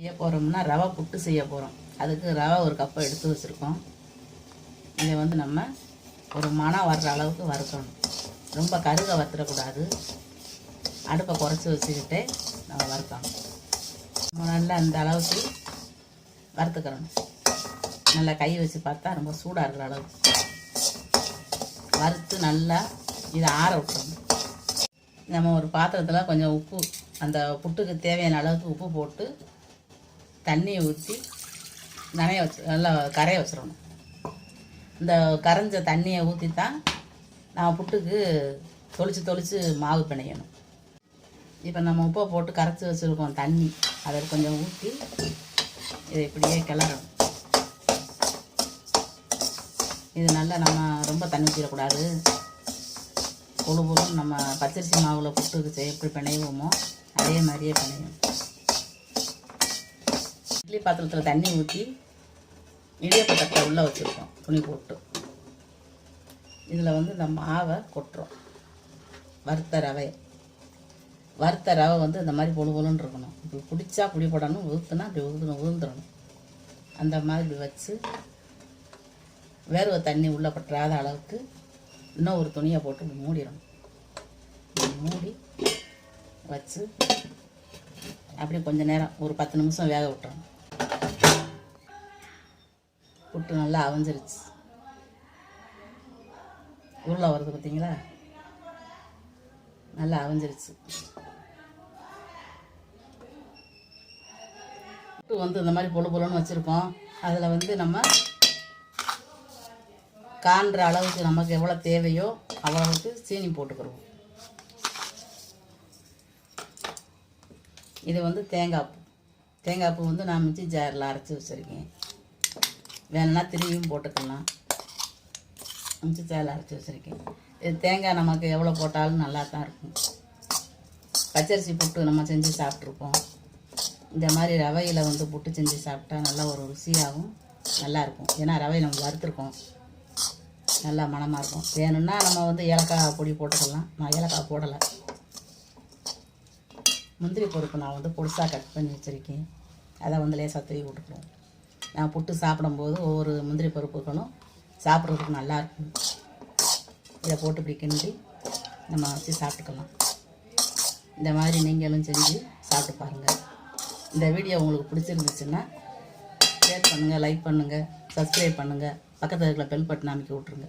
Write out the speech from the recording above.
செய்ய போகிறோம்னா ரவை புட்டு செய்ய போகிறோம் அதுக்கு ரவை ஒரு கப்பை எடுத்து வச்சுருக்கோம். இதை வந்து நம்ம ஒரு மனம் வர்ற அளவுக்கு வறுக்கணும். ரொம்ப கருக வறுத்துடக்கூடாது அடுப்பை குறைச்சி வச்சுக்கிட்டே நம்ம வறுக்கணும். நம்ம நல்லா அந்த அளவுக்கு வறுத்துக்கிறணும் நல்லா கை வச்சு பார்த்தா ரொம்ப சூடாக இருக்கிற அளவுக்கு. வறுத்து நல்லா இதை ஆற விட்டுறணும். நம்ம ஒரு பாத்திரத்தில் கொஞ்சம் உப்பு அந்த புட்டுக்கு தேவையான அளவுக்கு உப்பு போட்டு தண்ணியை ஊற்றி நனைய வச்சு நல்லா கரைய வச்சிடணும். இந்த கரைஞ்ச தண்ணியை ஊற்றி தான் நம்ம புட்டுக்கு தொளிச்சு தொளிச்சு மாவு பிணையணும். இப்போ நம்ம உப்பை போட்டு கரைச்சி வச்சுருக்கோம் தண்ணி. அதை கொஞ்சம் ஊற்றி இதை இப்படியே கிளறணும். இது நல்லா நம்ம ரொம்ப தண்ணி ஊற்றிடக்கூடாது பொழு நம்ம பச்சரிசி மாவில் புட்டுக்கு எப்படி பிணையுவோமோ அதே மாதிரியே பிணையும் இட்லி பாத்திரத்தில் தண்ணி ஊற்றி இடியப்ப தட்டை உள்ளே வச்சுருக்கோம். துணி போட்டு. இதில் வந்து இந்த மாவை கொட்டுறோம். வறுத்த ரவை. வறுத்த ரவை வந்து இந்த மாதிரி பொழு பொழுன்னு இருக்கணும். இப்படி பிடிச்சா பிடி போடணும் உதுத்துனா இப்படி உதுந்து உதுந்துடணும் அந்த மாதிரி வச்சு வேர்வை தண்ணி உள்ளே பற்றாத அளவுக்கு இன்னும் ஒரு துணியை போட்டு மூடிடணும். மூடி வச்சு அப்படியே கொஞ்சம் நேரம் ஒரு பத்து நிமிஷம் வேக விட்டுறணும். புட்டு நல்லா அவிஞ்சிருச்சு. உருளை வருது பார்த்தீங்களா நல்லா அவிஞ்சிருச்சு. புட்டு வந்து இந்த மாதிரி பொழு பொழுன்னு வச்சுருக்கோம். அதில் வந்து நம்ம காண்ற அளவுக்கு நமக்கு எவ்வளோ தேவையோ அவ்வளவுக்கு சீனி போட்டுக்கிறோம் இது வந்து தேங்காய் பூ. தேங்காய் பூ வந்து நான் மிச்சி ஜாரில் அரைச்சி வச்சுருக்கேன். வேணும்னா திரும்பியும் போட்டுக்கலாம். அஞ்சு ஜாரில் அரைச்சி வச்சுருக்கேன். இது தேங்காய் நமக்கு எவ்வளோ போட்டாலும் நல்லா தான் இருக்கும். பச்சரிசி புட்டு நம்ம செஞ்சு சாப்பிட்ருப்போம் இந்த மாதிரி ரவையில் வந்து புட்டு செஞ்சு சாப்பிட்டா நல்லா ஒரு ருசியாகவும் நல்லாயிருக்கும். ஏன்னா ரவை நம்ம வறுத்துருக்கோம். நல்லா மணமாக இருக்கும். வேணும்னா நம்ம வந்து ஏலக்காய் பொடி போட்டுக்கலாம். நான் ஏலக்காய் போடலை. முந்திரி பருப்பு நான் வந்து பொடிசாக கட் பண்ணி வச்சுருக்கேன். அதை வந்து லேசாக தூவி விட்டுக்குறோம் புட்டு சாப்பிடும்போது ஒவ்வொரு முந்திரி பருப்புகளும் சாப்பிட்றதுக்கு நல்லாயிருக்கும் இதை போட்டு இப்படி கிண்டி நம்ம வச்சு சாப்பிட்டுக்கலாம். இந்த மாதிரி நீங்களும் செஞ்சு சாப்பிட்டு பாருங்கள் இந்த வீடியோ உங்களுக்கு பிடிச்சிருந்துச்சுன்னா ஷேர் பண்ணுங்கள் லைக் பண்ணுங்கள் சப்ஸ்கிரைப் பண்ணுங்கள் பக்கத்தில் இருக்கிற பெல் பட்டன் அமைக்க விட்ருங்க